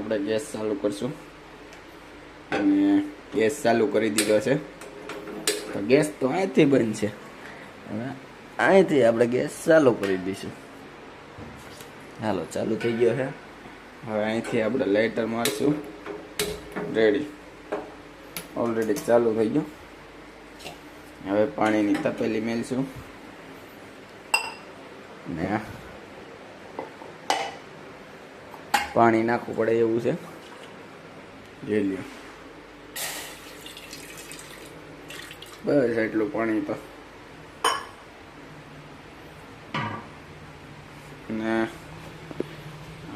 આપણે ગેસ ચાલુ કરશું. અને ગેસ ચાલુ કરી દીધો છે. તો ગેસ તો અહીંથી બંધ છે. હવે અહીંથી આપણે ગેસ ચાલુ કરી દઈશું. હાલો, ચાલુ થઈ ગયો છે. હવે અહીંથી આપણે લાઇટર મારશું. રેડી ઓલરેડી ચાલુ થઈ ગયું. હવે પાણીની તપેલી મેલશું. ને પાણી નાખવું પડે એવું છે. જોઈ બસ એટલું પાણી તો. ને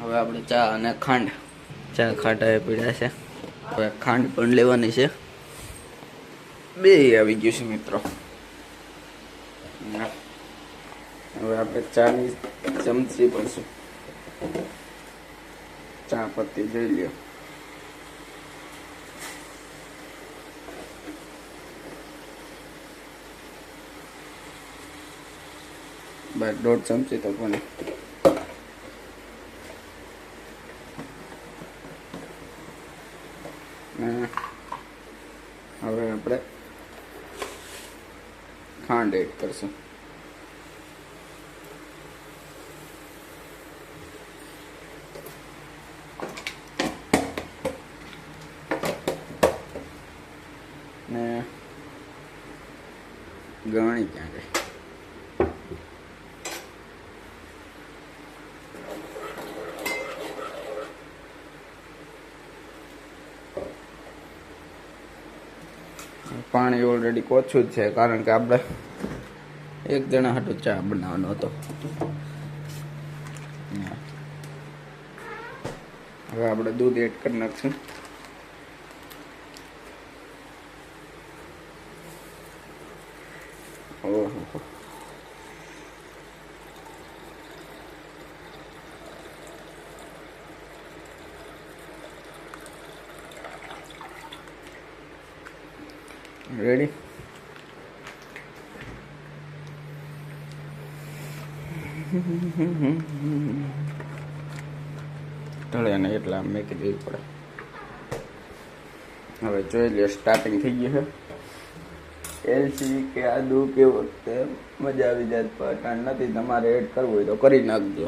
હવે આપણે ચા અને ખાંડ. ચા ખાટા પીડ્યા છે. હવે ખાંડ પણ લેવાની છે. બે આવી ગયું છે મિત્રો. હવે આપણે ચાની ચમચી છે ચા પત્તી જોઈ લ્યો. બસ દોઢ ચમચી તો કોને? હવે આપણે ખાંડ એડ કરશું. ને ગણી ક્યાં ગઈ. પાણી ઓલરેડી ઓછું જ છે, કારણ કે આપણે એક જણા હાટું ચા બનાવવાનો હતો. હવે આપણે દૂધ એડ કરી નાખશું. ઓહો રેડી ઢળે ને એટલા મેકી દેવી પડે. હવે જોઈ લે સ્ટાર્ટિંગ થઈ ગયું છે. એલસી કે આદુ કે વખતે મજા આવી જાય, પણ નથી, તમારે એડ કરવું હોય તો કરી નાખજો.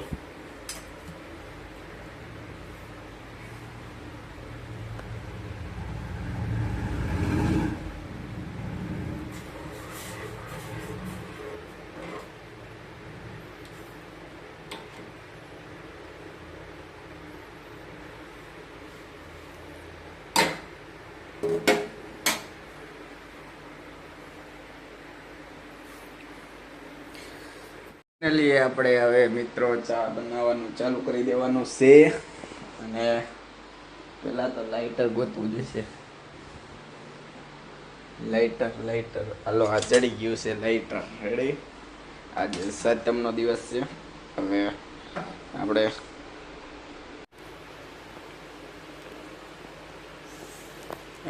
ફાઇનલી આપણે હવે મિત્રો ચા બનાવવાનું ચાલુ કરી દેવાનું છે. અને પેલા તો લાઇટર ગોતવું જોઈશે. લાઇટર લાઇટર હાલો, આ ચડી ગયું છે લાઇટર રેડી આજે સાતમનો દિવસ છે. હવે આપણે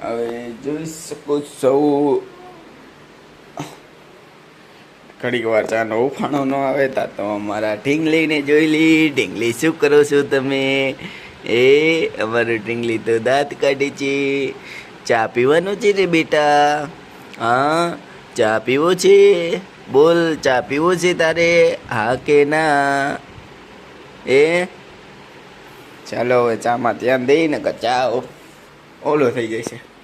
હવે જોઈ શકો છો ઘડીક વાર ચાનો ઉફાણો ન આવે તા તો અમારા ઢીંગલીને જોઈ લી. ઢીંગલી શું કરો છો તમે? એ, અમારું ઢીંગલી તો દાંત કાઢે છે. ચા પીવાનું છે રે બેટા? હા, ચા પીવો છે. બોલ, ચા પીવો છે તારે? હા કે ના? એ? ચાલો હવે ચામાં ધ્યાન દઈને કે ચા ઓલો થઈ જાય છે